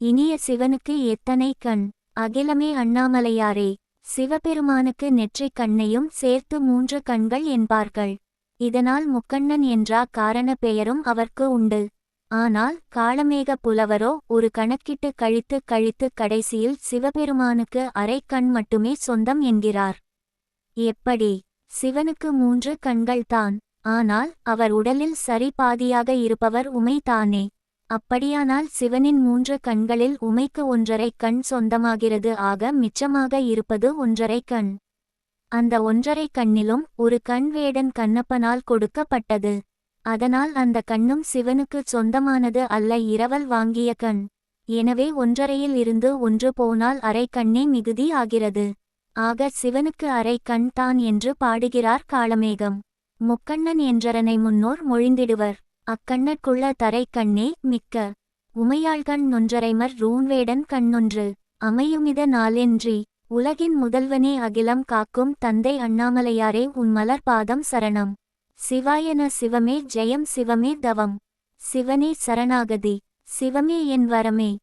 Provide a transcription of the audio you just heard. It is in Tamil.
இனிய சிவனுக்கு எத்தனை கண்? அகிலமே அண்ணாமலையாரே சிவபெருமானுக்கு நெற்றிக் கண்ணையும் சேர்த்து மூன்று கண்கள் என்பார்கள். இதனால் முக்கண்ணன் என்றா காரண பெயரும் அவர்க்கு உண்டு. ஆனால் காளமேக புலவரோ ஒரு கணக்கிட்டு கழித்து கழித்து கடைசியில் சிவபெருமானுக்கு அரை கண் மட்டுமே சொந்தம் என்கிறார். எப்படி? சிவனுக்கு மூன்று கண்கள்தான். ஆனால் அவர் உடலில் சரி பாதியாக இருப்பவர் உமைதானே. அப்படியானால் சிவனின் மூன்று கண்களில் உமைக்கு ஒன்றரை கண் சொந்தமாகிறது. ஆக மிச்சமாக இருப்பது ஒன்றரை கண். அந்த ஒன்றரை கண்ணிலும் ஒரு கண் வேடன் கண்ணப்பனால் கொடுக்கப்பட்டது. அதனால் அந்த கண்ணும் சிவனுக்கு சொந்தமானது அல்ல இரவல் வாங்கிய கண். எனவே ஒன்றரையில் இருந்து ஒன்று போனால் அரை கண்ணே மிகுதி ஆகிறது. ஆக சிவனுக்கு அரை கண் தான் என்று பாடுகிறார் காளமேகம். முக்கண்ணன் என்றரனை முன்னோர் மொழிந்திடுவர். அக்கண்ணற்குள்ள தரை கண்ணே மிக்க. உமையாள்கண் நொன்றரைமர் ரூன்வேடன் கண்ணொன்று. அமையுமித நாளென்றி. உலகின் முதல்வனே அகிலம் காக்கும் தந்தை அண்ணாமலையாரே உன் மலர் பாதம் சரணம். சிவாயன சிவமே ஜெயம் சிவமே தவம். சிவனே சரணாகதி. சிவமே என் வரமே.